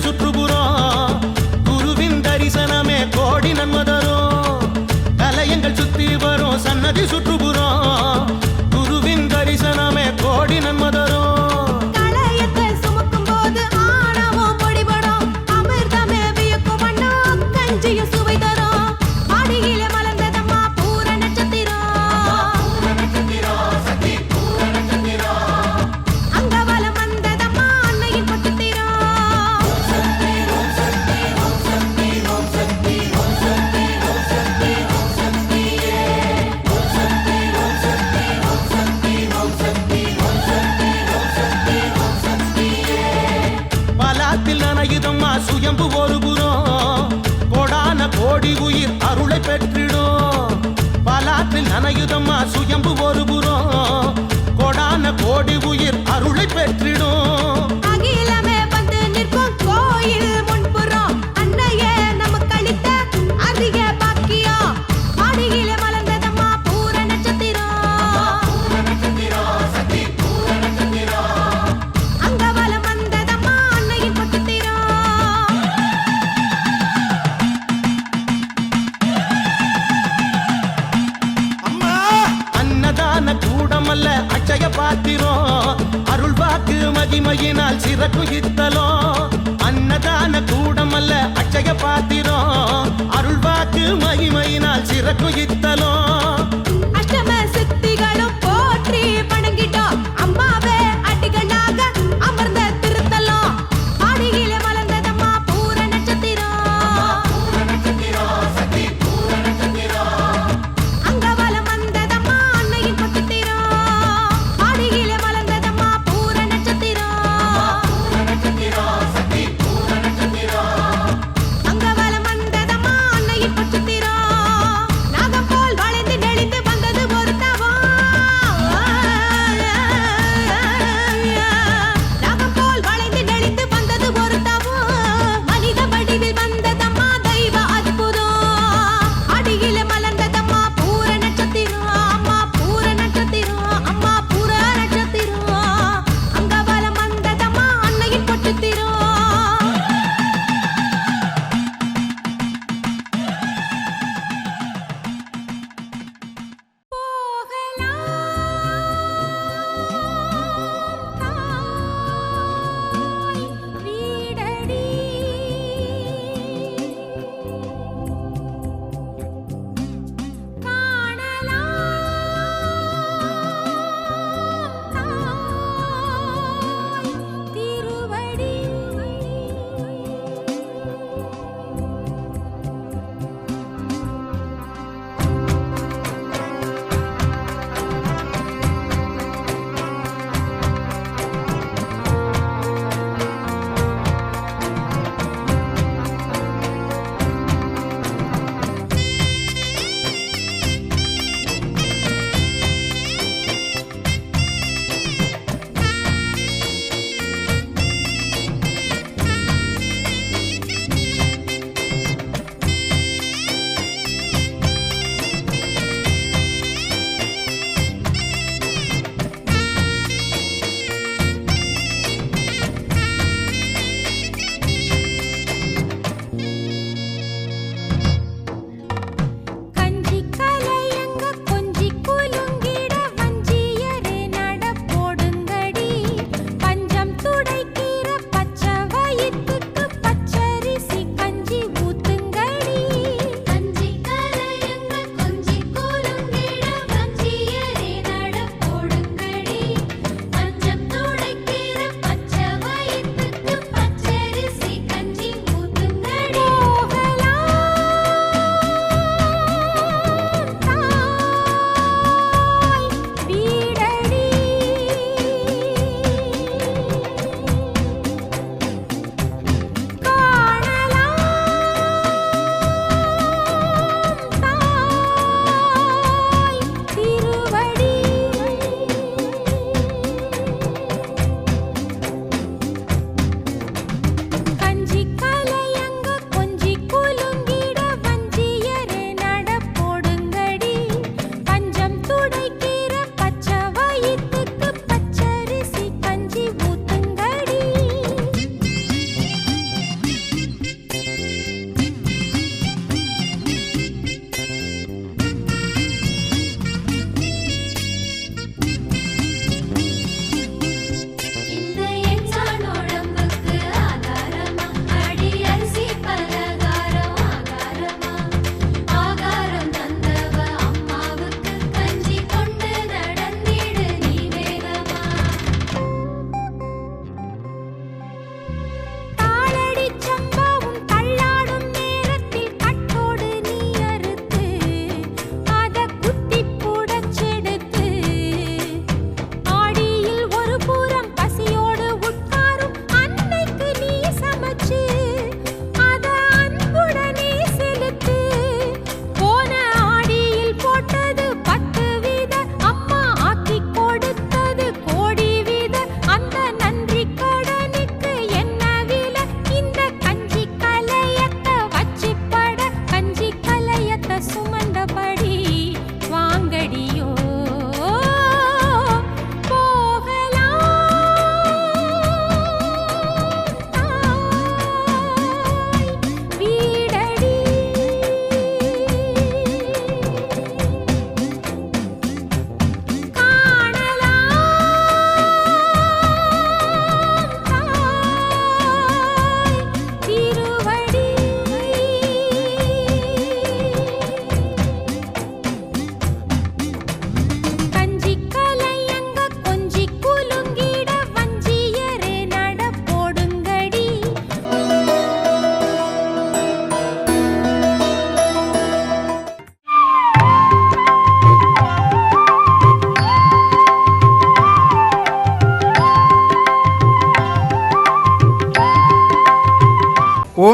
சுற்று ననయుదమ్మా సుయంభువో மல்ல அச்சய பாத்திரம் அருள் வாக்கு மகிமையினால் சிறக்கும் இத்தலோ அன்னதான கூடமல்ல அச்சய பாத்திரம் அருள் வாக்கு மகிமையினால் சிறக்கும் இத்தலோ